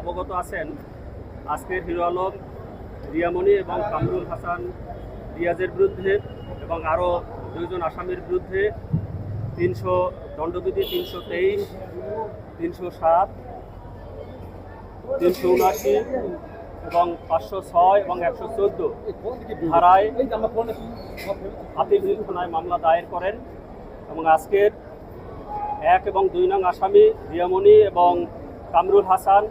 অবগত আছেন আজকের হিরো আলম রিয়ামণি এবং কামরুল হাসান রিয়াজের বিরুদ্ধে এবং আরও দুইজন আসামির বিরুদ্ধে তিনশো দণ্ডবিধি, তিনশো তেইশ, তিনশো সাত, তিনশো উনআশি এবং পাঁচশো ছয় এবং একশো চোদ্দ ধারায় হাতিঝিল থানায় মামলা দায়ের করেন এবং আজকের এক এবং দুই নং আসামি রিয়ামণি এবং কামরুল হাসান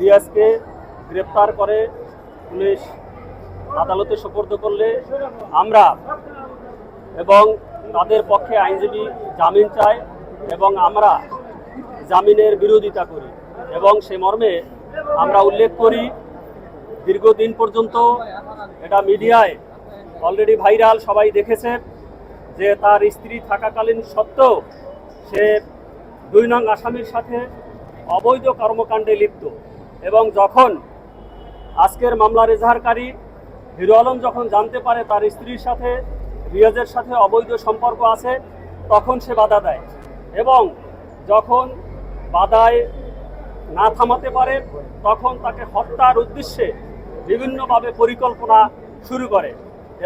রিয়াজকে গ্রেপ্তার করে পুলিশ আদালতে সোপর্দ করলে আমরা এবং তাদের পক্ষে আইনজীবী জামিন চাই এবং আমরা জামিনের বিরোধিতা করি এবং সে মর্মে আমরা উল্লেখ করি, দীর্ঘদিন পর্যন্ত এটা মিডিয়ায় অলরেডি ভাইরাল সবাই দেখেছে যে তার স্ত্রী থাকাকালীন সত্ত্বেও সে দুই নং আসামির সাথে অবৈধ কর্মকাণ্ডে লিপ্ত। এবং যখন আজকের মামলার এজাহারকারী হিরো আলম যখন জানতে পারে তার স্ত্রীর সাথে, রিয়াজের সাথে অবৈধ সম্পর্ক আছে, তখন সে বাধা দেয়। এবং যখন বাধায় না থামাতে পারে, তখন তাকে হত্যার উদ্দেশ্যে বিভিন্নভাবে পরিকল্পনা শুরু করে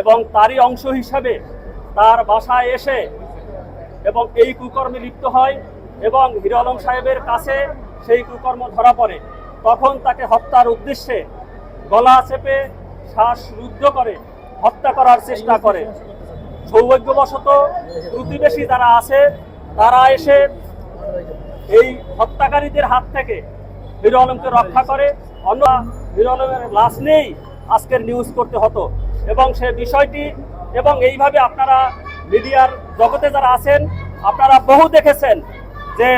এবং তারই অংশ হিসাবে তার বাসায় এসে এবং এই কুকর্মে লিপ্ত হয় এবং হিরো আলম সাহেবের কাছে সেই কুকর্ম ধরা পড়ে। তখন তাকে হত্যার উদ্দেশ্যে গলা চেপে শ্বাস রুদ্ধ করে হত্যা করার চেষ্টা করে। সৌভাগ্যবশত প্রতিবেশী যারা আছে, তারা এসে এই হত্যাকারীদের হাত থেকে হিরো আলমকে রক্ষা করে। অন্য হিরো আলমের লাশ নেই আজকের নিউজ করতে হতো। এবং সে বিষয়টি এবং এইভাবে আপনারা মিডিয়ার জগতে যারা আছেন, আপনারা বহু দেখেছেন যে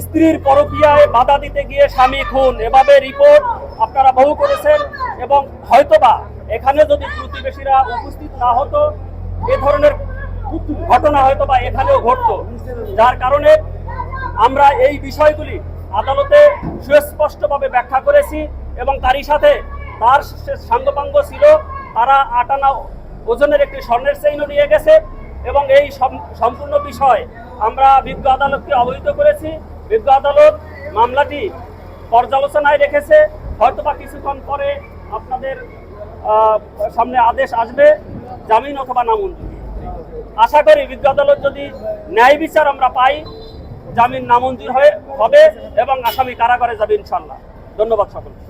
স্ত্রীর পরকীয়ায় বাধা দিতে গিয়ে স্বামী খুন। এভাবে রিপোর্ট আপনারা বহু করেছেন এবং হয়তোবা এখানে যদি প্রতিবেশীরা উপস্থিত না হতো, এ ধরনের ঘটনা হয়তো বা এখানেও ঘটত। যার কারণে আমরা এই বিষয়গুলি আদালতে সুস্পষ্টভাবে ব্যাখ্যা করেছি এবং তারই সাথে তার সাঙ্গপাঙ্গ ছিল, তারা আটানা ওজনের একটি স্বর্ণের চেইনও নিয়ে গেছে এবং এই সম্পূর্ণ বিষয় আমরা বিজ্ঞ আদালতকে অবহিত করেছি। বিজ্ঞ আদালত মামলাটি পর্যালোচনায় রেখেছে। হয়তো বা কিছুক্ষণ পরে আপনাদের সামনে আদেশ আসবে, জামিন অথবা নামঞ্জুর। আশা করি বিজ্ঞ আদালত যদি ন্যায় বিচার আমরা পাই, জামিন নামঞ্জুর হয়ে, হবে এবং আসামি কারাগারে যাবে ইনশাল্লাহ ধন্যবাদ সকলকে।